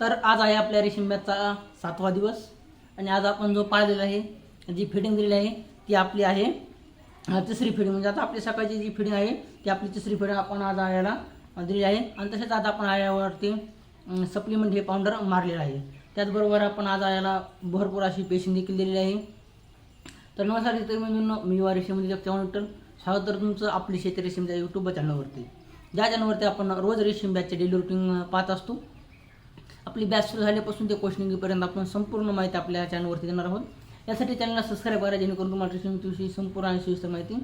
तर आज आहे आपल्या रेशीम्याचा सातवा दिवस. आणि आज आपण जो पाळलेला आहे जी फिटिंग दिलेली आहे ती आपली आहे तिसरी फिटिंग म्हणजे आता आपली सकाळची जी फिटिंग आहे ती आपली तिसरी फिटिंग आपण आज आयाला दिलेली आहे. आणि तसेच आज आपण आयावरती सप्लिमेंट हे पावडर मारलेलं आहे. त्याचबरोबर आपण आज आयाला भरपूर अशी पेशिंग देखील दिलेली आहे. तर नमस्कार शेतकरी मित्रांनो मी युवा रेशीममध्ये जगचव्हाण विठ्ठल. स्वागत तर तुमचं आपली शेती रेशीमच्या यूट्यूब चॅनलवरती ज्या चॅनलवरती आपण रोज रेशीम बॅचचे डेली रुटीन पाहत असतो आपली बॅच सुरू झाल्यापासून ते क्वेश्चनिंगपर्यंत आपण संपूर्ण माहिती आपल्या चॅनलवरती देणार आहोत. यासाठी चॅनलला सबस्क्राईब करा जेणेकरून तुम्हाला रेशीमविषयी संपूर्ण आणि सविस्तर माहिती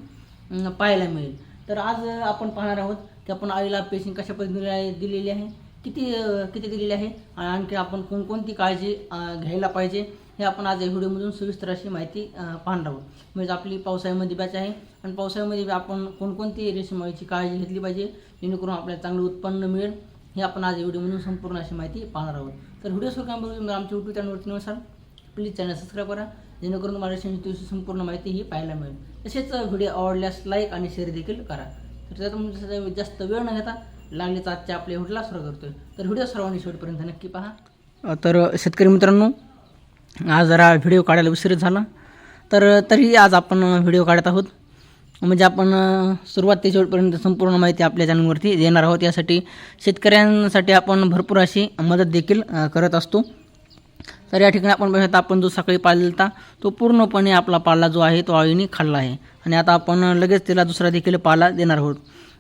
पाहायला मिळेल. तर आज आपण पाहणार आहोत की आपण आईला पेशिंग कशा पद्धतीने दिलेली आहे किती किती दिलेली आहे आणि आणखी आपण कोणकोणती काळजी घ्यायला पाहिजे हे आपण आज या व्हिडिओमधून सविस्तर अशी माहिती पाहणार आहोत. म्हणजे आपली पावसाळ्यामध्ये बॅच आहे आणि पावसाळ्यामध्ये आपण कोणकोणती रेशीम काळजी घेतली पाहिजे जेणेकरून आपल्याला चांगलं उत्पन्न मिळेल हे आपण आज या व्हिडिओमधून संपूर्ण अशी माहिती पाहणार आहोत. तर व्हिडिओ सुरू करण्यापूर्वी आमच्या यूट्यूब चॅनलवरती नुसार प्लीज चॅनल सबस्क्राईब करा. जेणेकरून तुम्हाला रेशीमची संपूर्ण माहिती ही पाहायला मिळेल. तसेच व्हिडिओ आवडल्यास लाईक आणि शेअर देखील करा. तर त्यात जास्त वेळ न घेता लागलेच आजच्या आपल्या व्हिडिओला सुरू करतोय. तर व्हिडिओ सर्वांनी शेवटपर्यंत नक्की पहा. तर शेतकरी मित्रांनो आज जरा व्हिडिओ काढायला विसरत झाला. तर तरी आज आपण व्हिडिओ काढत आहोत. म्हणजे आपण सुरुवात ते शेवटपर्यंत संपूर्ण माहिती आपल्या चॅनलवरती देणार आहोत. यासाठी शेतकऱ्यांसाठी आपण भरपूर अशी मदत देखील करत असतो. तर या ठिकाणी आपण बघत आपण जो सकाळी पाळलेला होता तो पूर्णपणे आपला पाला जो आहे तो आळीने खाल्ला आहे. आणि आता आपण लगेच त्याला दुसरा देखील पाला देणार आहोत.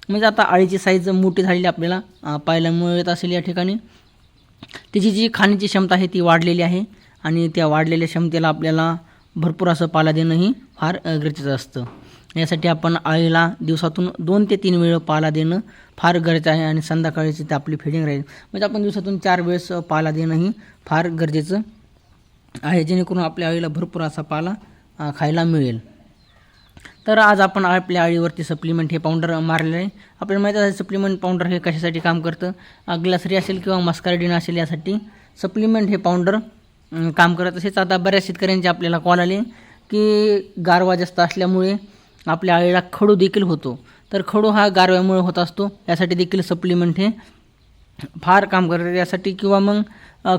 म्हणजे आता आळीची साईज मोठी झालेली आपल्याला पाहायला मिळत असेल या ठिकाणी. तिची जी खाण्याची क्षमता आहे ती वाढलेली आहे. आणि त्या वाढलेल्या क्षमतेला आपल्याला भरपूर असं पाला देणंही फार गरजेचं असतं. यासाठी आपण आईला दिवसातून दोन ते तीन वेळ पाला देणं फार गरजेचं आहे आणि संध्याकाळची ते आपली फिडिंग राहील. म्हणजे आपण दिवसातून चार वेळेस अ, पाला देणंही फार गरजेचं आहे जेणेकरून आपल्या आईला भरपूर असा पाला खायला मिळेल. तर आज आपण आपल्या आळीवरती सप्लिमेंट हे पावडर मारलेलं आहे. आपल्याला माहीत आहे सप्लिमेंट पावडर हे कशासाठी काम करतं? ग्लासरी असेल किंवा मस्कार्डिन असेल यासाठी सप्लिमेंट हे पावडर काम करत. तसेच आता बऱ्याच शेतकऱ्यांचे आपल्याला कॉल आले की गारवा जास्त असल्यामुळे आपल्या आळीला खडू देखील होतो. तर खडू हा गारव्यामुळे होत असतो. यासाठी देखील सप्लिमेंट हे फार काम करतात. यासाठी किंवा मग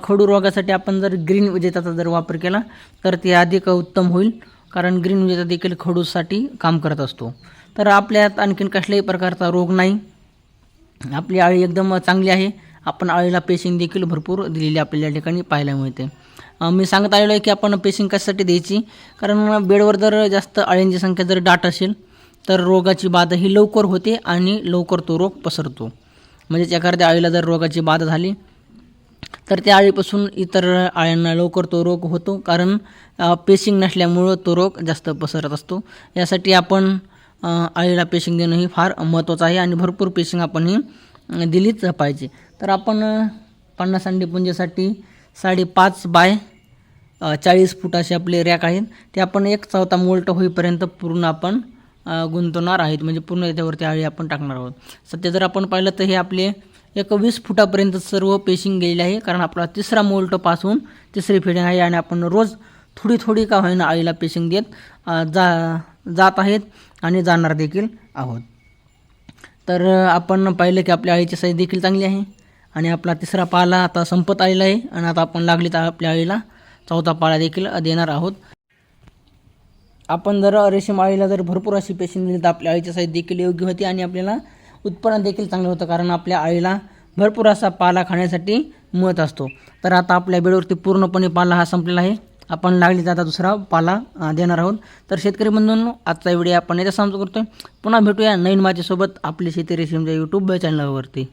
खडू रोगासाठी आपण जर ग्रीन विजेताचा जर वापर केला तर ते अधिक उत्तम होईल. कारण ग्रीन विजेता देखील खडूसाठी काम करत असतो. तर आपल्यात आणखीन कसल्याही प्रकारचा रोग नाही. आपली आळी एकदम चांगली आहे. आपण आळीला पेशिंग देखील भरपूर दिलेली आपल्याला या ठिकाणी पाहायला मिळते. मी सांगत आलेलो आहे की आपण पेशिंग कशासाठी द्यायची? कारण बेडवर जर जास्त अळ्यांची संख्या जर डाट असेल तर रोगाची बाधा ही लवकर होते आणि लवकर तो रोग पसरतो. म्हणजेच एखाद्या आळीला जर रोगाची बाधा झाली तर त्या आळीपासून इतर आळ्यांना लवकर तो रोग होतो. कारण पेशिंग नसल्यामुळं तो रोग जास्त पसरत असतो. यासाठी आपण अळीला आळीला पेशिंग देणं ही फार महत्त्वाचं आहे आणि भरपूर पेशिंग आपण ही दिलीच पाहिजे. तर आपण पन्नास अंडी पुंजेसाठी साडेपाच बाय चाळीस फूट असे आपले रॅक आहेत ते आपण एक चौथा मोल्ट होईपर्यंत पूर्ण आपण गुंतवणार आहेत. म्हणजे पूर्ण याच्यावरती आळी आपण टाकणार आहोत. सध्या जर आपण पाहिलं तर हे आपले एक वीस फुटापर्यंत सर्व पेशिंग गेलेले आहे. कारण आपला तिसरा मोल्टपासून तिसरी फिडिंग आहे आणि आपण रोज थोडी थोडी का होईना आईला पेशिंग देत जा जात आहेत आणि जाणार देखील आहोत. तर आपण पाहिलं की आपल्या आईची साईज देखील चांगली आहे. आणि आपला तिसरा पाला आता संपत आलेला आहे आणि आता आपण लागली तर आपल्या आईला. चौथा पाला देखील देणार आहोत. आपण जर रेशीम आळीला जर भरपूर अशी पेशंट दिली तर आपल्या आळीची साईज देखील योग्य होती आणि आपल्याला उत्पन्न देखील चांगलं होतं कारण आपल्या आळीला भरपूर असा पाला खाण्यासाठी मिळत असतो. तर आता आपल्या बेडवरती पूर्णपणे पाला हा संपलेला आहे. आपण लागली तर आता दुसरा पाला देणार आहोत. तर शेतकरी बंधूंनो आजचा व्हिडिओ आपण याचा समजू करतो पुन्हा भेटूया नवीन माझ्यासोबत आपली शेती रेशीमच्या यूट्यूब चॅनलवरती